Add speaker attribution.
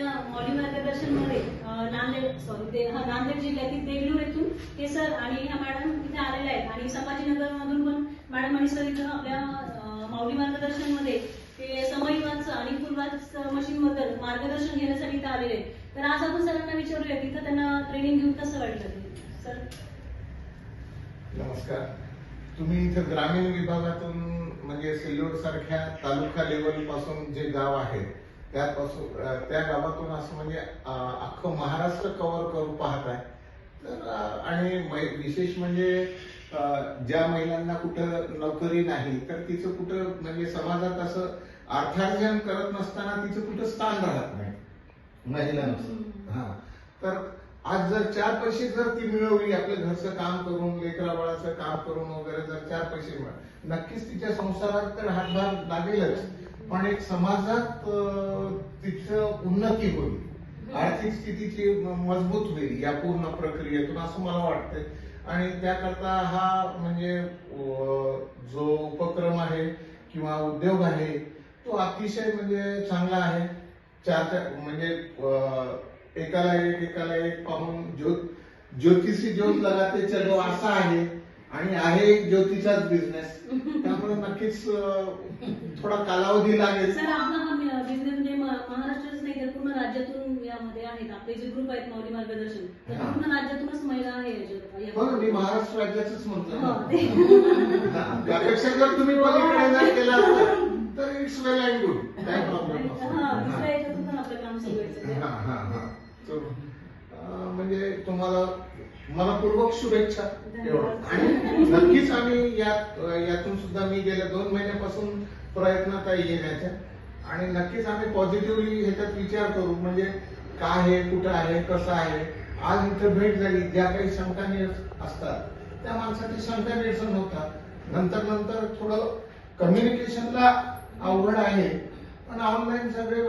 Speaker 1: आपल्या मॉडी मार्गदर्शनमध्ये नांदेड सॉरी ते हा नांदेड जिल्ह्यातील देगलूर येथून हे सर आणि ह्या मॅडम इथे आलेल्या आहेत. आणि संभाजीनगर मधून पण मॅडम आणि सर इथं आपल्या अं, माऊली मार्गदर्शनमध्ये ते समयवादचं आणि फुलवाद मशीन बद्दल मार्गदर्शन घेण्यासाठी इथे आलेले आहेत. तर आज आपण सरांना विचारूया तिथं त्यांना ट्रेनिंग घेऊन कसं वाटलं? सर?
Speaker 2: नमस्कार. तुम्ही इथं ग्रामीण विभागातून म्हणजे सिल्लोड सारख्या तालुका लेवलपासून जे गाव आहे त्यापासून त्या गावातून असं म्हणजे अख्खं महाराष्ट्र कव्हर करून पाहत आहे. तर आणि विशेष म्हणजे ज्या महिलांना कुठं नोकरी नाही तर तिचं कुठं म्हणजे समाजात असं अर्थार्जन करत नसताना तिचं कुठं स्थान राहत नाही. महिलांचं हा. तर आज जर चार पैसे जर ती मिळवली आपल्या घरचं काम करून लेकरा बाळाचं काम करून वगैरे जर चार पैसे मिळ नक्कीच तिच्या संसारात तर हातभार लागेलच. पण एक समाजात तिचं उन्नती होईल. आर्थिक स्थितीची मजबूत होईल या पूर्ण प्रक्रियेतून असं मला वाटतंय. आणि त्याकरता हा म्हणजे जो उपक्रम आहे किंवा उद्योग आहे तो अतिशय म्हणजे चांगला आहे. चार चार म्हणजे एकाला एक एकाला एक पाहून ज्योत ज्योतिषी ज्योत लगाते चलो असा आहे. आणि आहे ज्योतीचाच बिझनेस त्यामुळे नक्कीच थोडा कालावधी लागेल.
Speaker 1: सर आपला हा बिझनेस म्हणजे म- महाराष्ट्राच नाही तर पूर्ण राज्यातून यामध्ये आहेत. आपले जे ग्रुप आहेत मौली मार्गदर्शन तर
Speaker 2: हा.
Speaker 1: पूर्ण राज्यातूनच महिला आहे या-
Speaker 2: हो मी महाराष्ट्र राज्याचंच म्हणतो
Speaker 1: हो,
Speaker 2: हा, त्यापेक्षा जर तुम्ही पलीकडे जर केला असता, तर इट्स वेल अँड गुड काय प्रॉब्लेम
Speaker 1: हा, दुसऱ्या याच्यातून पण आपलं काम आहे
Speaker 2: हा हा हा तर, अं, म्हणजे तुम्हाला मनपूर्वक शुभेच्छा. आणि नक्कीच आम्ही यात यातून सुद्धा मी गेल्या दोन महिन्यापासून प्रयत्नात आहे येण्याच्या आणि नक्कीच आम्ही पॉझिटिव्हली ह्याच्यात विचार करू म्हणजे काय आहे कुठं आहे कसं आहे. आज इथं भेट झाली ज्या काही शंका असतात त्या माणसाची शंका निरसन होतात. नंतर नंतर थोडं कम्युनिकेशनला अवघड आहे. पण ऑनलाईन सगळे